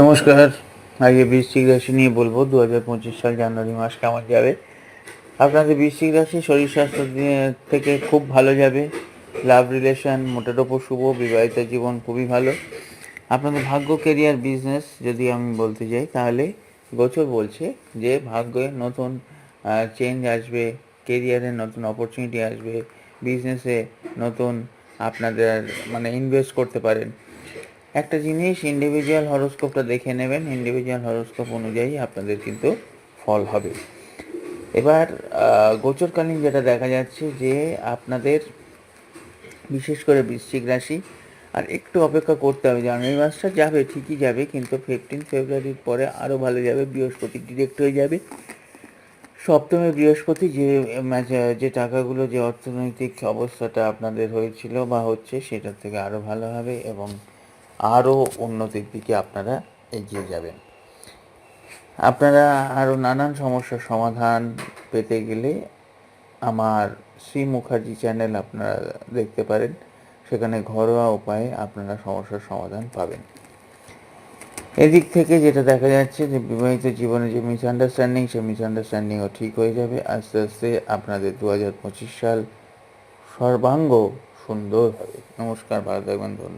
নমস্কার। আজকে বৃশ্চিক রাশি নিয়ে বলব দু হাজার পঁচিশ সাল জানুয়ারি মাস কেমন যাবে? আপনাদের বৃশ্চিক রাশি শরীর স্বাস্থ্য থেকে খুব ভালো যাবে। লাভ রিলেশন মোটের ওপর শুভ, বিবাহিত জীবন খুবই ভালো। আপনাদের ভাগ্য কেরিয়ার বিজনেস যদি আমি বলতে যাই, তাহলে গোচর বলছে যে ভাগ্যে নতুন চেঞ্জ আসবে কেরিয়ারে নতুন অপরচুনিটি আসবে বিজনেসে নতুন আপনাদের মানে ইনভেস্ট করতে পারেন। একটা জিনিস ইন্ডিভিজুয়াল হরোস্কোপটা দেখে নেবেন। ইন্ডিভিজুয়াল হরোস্কোপ অনুযায়ী আপনাদের কিন্তু ফল হবে। এবার গোচরকালীন যেটা দেখা যাচ্ছে যে, আপনাদের বিশেষ করে বৃশ্চিক রাশি, আর একটু অপেক্ষা করতে হবে। জানুয়ারি মাসটা যাবে, ঠিকই যাবে, কিন্তু ফিফটিন ফেব্রুয়ারির পরে আরও ভালো যাবে, বৃহস্পতি ডিরেক্ট হয়ে যাবে। সপ্তমে বৃহস্পতি যে ম্যাচ- যে টাকাগুলো, যে অর্থনৈতিক অবস্থাটা আপনাদের হয়েছিল বা হচ্ছে, সেটার থেকে আরও ভালো হবে এবং আরও উন্নতির দিকে আপনারা এগিয়ে যাবেন। আপনারা আরও নানান সমস্যার সমাধান পেতে গেলে আমার শ্রী মুখার্জি চ্যানেল আপনারা দেখতে পারেন। সেখানে ঘরোয়া উপায়ে আপনারা সমস্যার সমাধান পাবেন। এদিক থেকে যেটা দেখা যাচ্ছে যে, বিবাহিত জীবনে যে মিসআন্ডারস্ট্যান্ডিং সেই মিসআন্ডারস্ট্যান্ডিংও ঠিক হয়ে যাবে। আস্তে আস্তে আপনাদের দু হাজার পঁচিশ সাল সর্বাঙ্গ সুন্দর হবে। নমস্কার, ভালো থাকবেন, ধন্যবাদ।